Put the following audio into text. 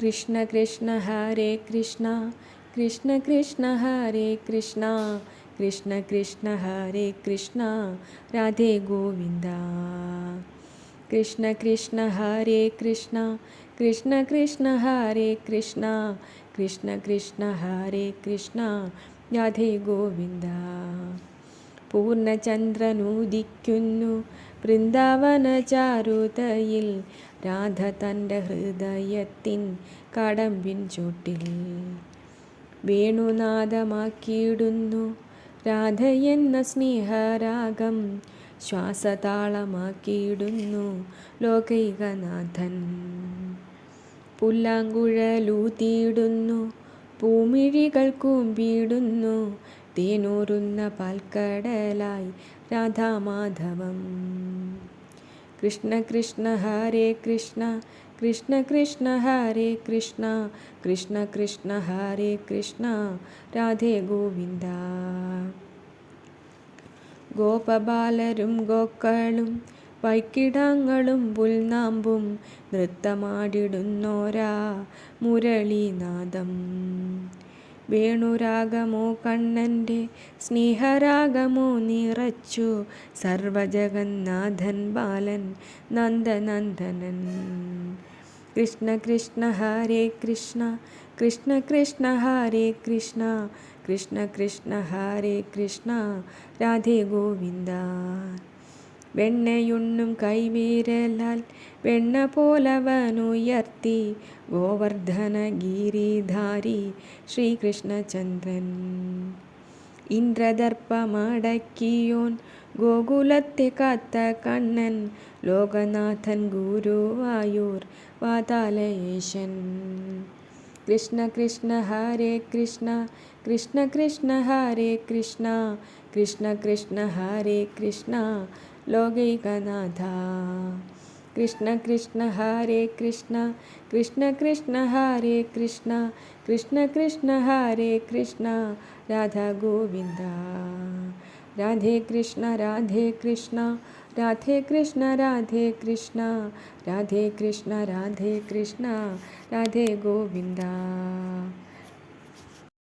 कृष्ण कृष्ण हरे कृष्ण। कृष्ण कृष्ण हरे कृष्ण। कृष्ण कृष्ण हरे कृष्ण। राधे गोविन्द। कृष्ण कृष्ण हरे कृष्ण। कृष्ण कृष्ण हरे कृष्ण। कृष्ण कृष्ण हरे कृष्ण। राधे गोविन्द। പൂർണചന്ദ്രനൂദിക്കുന്നു. വൃന്ദാവന ചാരുതയിൽ രാധ തന്റെ ഹൃദയത്തിൻ കടമ്പിൻ ചുട്ടിൽ വേണുനാദമാക്കിയിടുന്നു. രാധയെന്ന സ്നേഹരാഗം ശ്വാസതാളമാക്കിയിടുന്നു. ലോകൈകനാഥൻ പുല്ലാങ്കുഴലൂത്തിയിടുന്നു പൂമിഴികൾ കൂമ്പിടുന്നു തേനൂറുന്ന പാൽക്കടലായി രാധാമാധവം. കൃഷ്ണ കൃഷ്ണ ഹരേ കൃഷ്ണ കൃഷ്ണ കൃഷ്ണ ഹരേ കൃഷ്ണ കൃഷ്ണ കൃഷ്ണ ഹരേ കൃഷ്ണ രാധേ ഗോവിന്ദ. ഗോപബാലരും ഗോക്കളും വൈക്കിടങ്ങളും പുൽനാമ്പും നൃത്തമാടിടുന്നോരാ മുരളീനാദം വേണുരാഗമോ കണ്ണന്റെ സ്നേഹരാഗമോ നിറച്ചു സർവജഗന്നാഥൻ ബാലൻ നന്ദനന്ദനൻ. കൃഷ്ണ കൃഷ്ണ ഹരേ കൃഷ്ണ കൃഷ്ണ കൃഷ്ണ ഹരേ കൃഷ്ണ കൃഷ്ണ കൃഷ്ണ ഹരേ കൃഷ്ണ രാധേ ഗോവിന്ദ. വെണ്ണയുണ്ണും കൈവീരലാൽ വെണ്ണ പോലവനുയർത്തി ഗോവർദ്ധനഗിരിധാരി ശ്രീകൃഷ്ണചന്ദ്രൻ. ഇന്ദ്രദർപ്പമടക്കിയോൻ ഗോകുലത്തെ കാത്ത കണ്ണൻ ലോകനാഥൻ ഗുരുവായൂർ വാതാലയേശൻ കൃഷ്ണ കൃഷ്ണ ഹരേ കൃഷ്ണ കൃഷ്ണ കൃഷ്ണ ഹരേ കൃഷ്ണ കൃഷ്ണ കൃഷ്ണ ഹരേ കൃഷ്ണ ലോകൈകനാഥ കൃഷ്ണ കൃഷ്ണ ഹരേ കൃഷ്ണ കൃഷ്ണ കൃഷ്ണ ഹരേ കൃഷ്ണ കൃഷ്ണ കൃഷ്ണ ഹരേ കൃഷ്ണ രാധ ഗോവിന്ദ രാധേ കൃഷ്ണ രാധേ കൃഷ്ണ രാധേ കൃഷ്ണ രാധേ കൃഷ്ണ രാധേ കൃഷ്ണ രാധേ കൃഷ്ണ രാധേ ഗോവിന്ദ